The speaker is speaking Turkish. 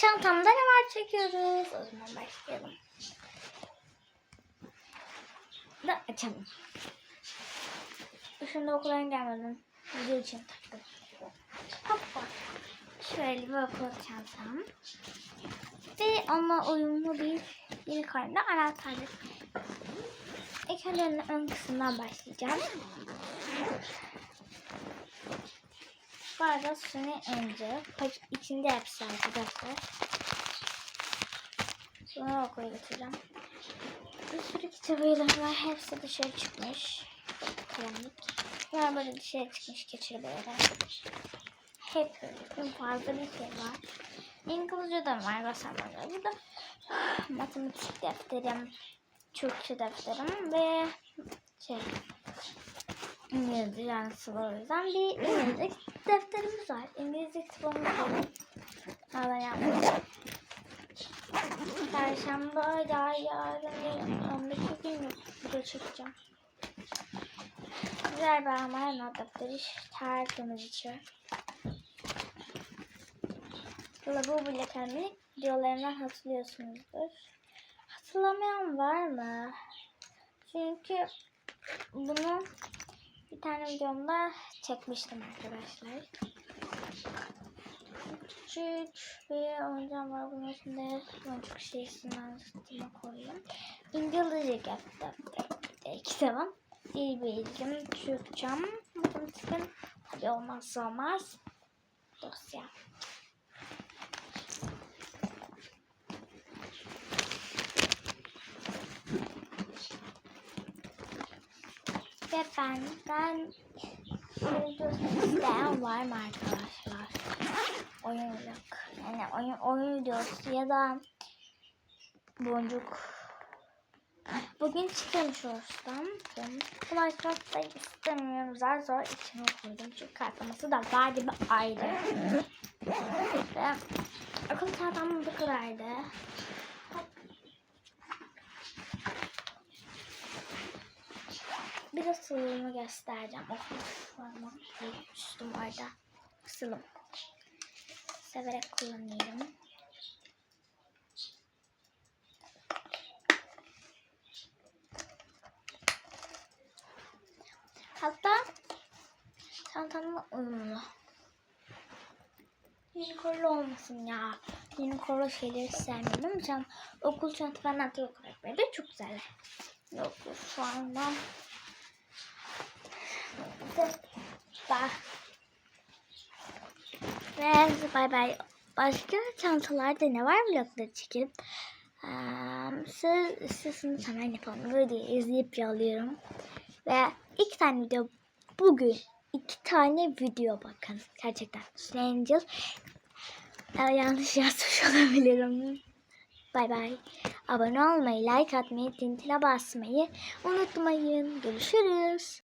Çantamda ne var çekiyoruz. O zaman başlayalım. Da açalım. Şimdi okuldan gelmedim. Video için taktım. Hoppa. Şöyle bir okul çantam. Ve onunla uyumlu bir yeni karnında anahtarlık. İlk önce ön kısımdan başlayacağım. Bu arada suyunu önce paç- içinde hepsi arkadaşlar. Sonra okula götüreceğim. Bir sürü kitabıyla var. Hepsi dışarı çıkmış. Kalemlik. Yani böyle dışarı çıkmış geçir böyle. Hep öyle. fazla bir şey var. İngilizce de var basamada. Bu da matematik defterim, Türkçe defterim ve şey İngilizce yani sıvı o yüzden bir İngilizce defterimiz var. İngilizce kitabımı da hala yapmadım. Perşembe ya yarın öndeki gün video çekeceğim. Güzel bir ama not defteri tertemiz içi. Lavabo bile kendi videolarından hatırlıyorsunuzdur. Hatırlamayan var mı? Çünkü bunu bir tane videomda çekmiştim arkadaşlar. Küçük bir oyuncağım var. Bunun içinde boncuk şeysinden sütüme koyayım. İngilizce yaptım. Kitabım. Dil bilgim, Türkçem, matematikim. Tabii olmazsa olmaz. Dosya. Ve benden videosu isteyen var mı arkadaşlar? Oyun vlog. Yani oyun, oyun videosu ya da boncuk. Bugün çıkıyorum şorttan. Minecraft'ta istemiyorum. Zar zor içine koydum. Çünkü katlaması da var gibi ayrı. Ve akıl tahtam bu kadardı. Bir de suyumu göstereceğim. Oh, forma üstüm orada. Kısılım. Severek kullanıyorum. Hatta çantamla uyumlu. Unicornlu olmasın ya. Unicornlu şeyleri ama can, okul çantası falan atıyor olarak böyle çok güzel. Yok şu anda Bak. Ve bay bay. Başka çantalarda ne var vlogları çekip um, siz istiyorsanız hemen yapalım. Videoyu izleyip alıyorum. Ve iki tane video bugün iki tane video bakın. Gerçekten. Angel yanlış yazmış olabilirim. Bay bay. Abone olmayı, like atmayı, tintine basmayı unutmayın. Görüşürüz.